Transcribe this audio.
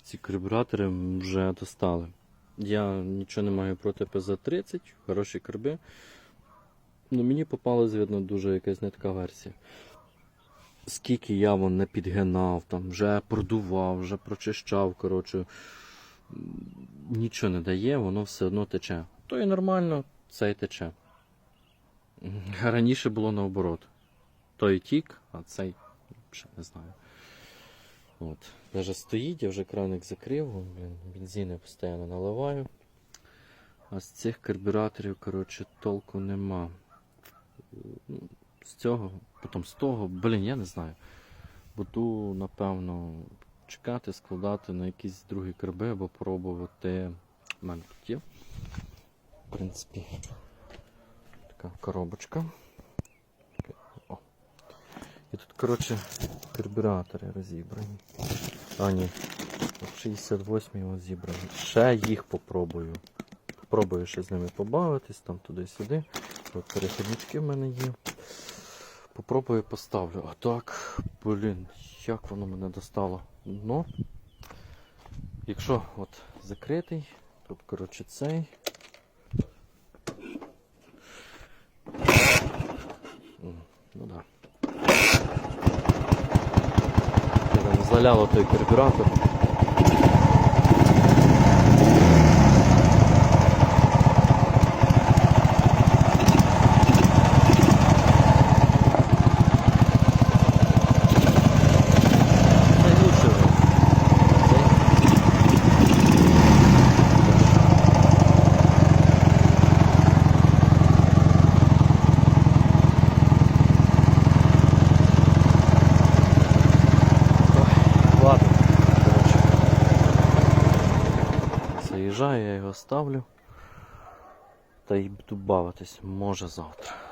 ці карбюратори вже достали. Я нічого не маю проти ПЗ-30, хороші карби. Ну, мені попалась, видно, дуже якась не версія. Скільки я вон не підгинав, там, вже продував, вже прочищав, коротше, нічого не дає, воно все одно тече. То і нормально, це й тече. Раніше було наоборот. Той тік, а цей ще не знаю. От. Даже стоїть, я вже краник закрив, вон, блін, бензин я постійно наливаю. А з цих карбюраторів, коротше, толку нема. Ну, З цього, потім з того, блін, я не знаю. Буду, напевно, чекати, складати на якісь другі карби або пробувати. У мене тут є. В принципі, така коробочка. О. І тут, коротше, карбюратори розібрані. А, ні. 68 ось зібрані. Ще їх попробую. Попробую ще з ними побавитись, там туди-сюди. От перехіднички в мене є. Попробую поставлю. А так, блін, як воно мене достало. Ну, якщо от закритий, тут, коротше, цей. М, Ну да. Там заляло той карбюратор. Це лучше вже. Цей. Ой, Ладно, коротше. Заїжджаю, я його ставлю. Та й буду бавитись, може завтра.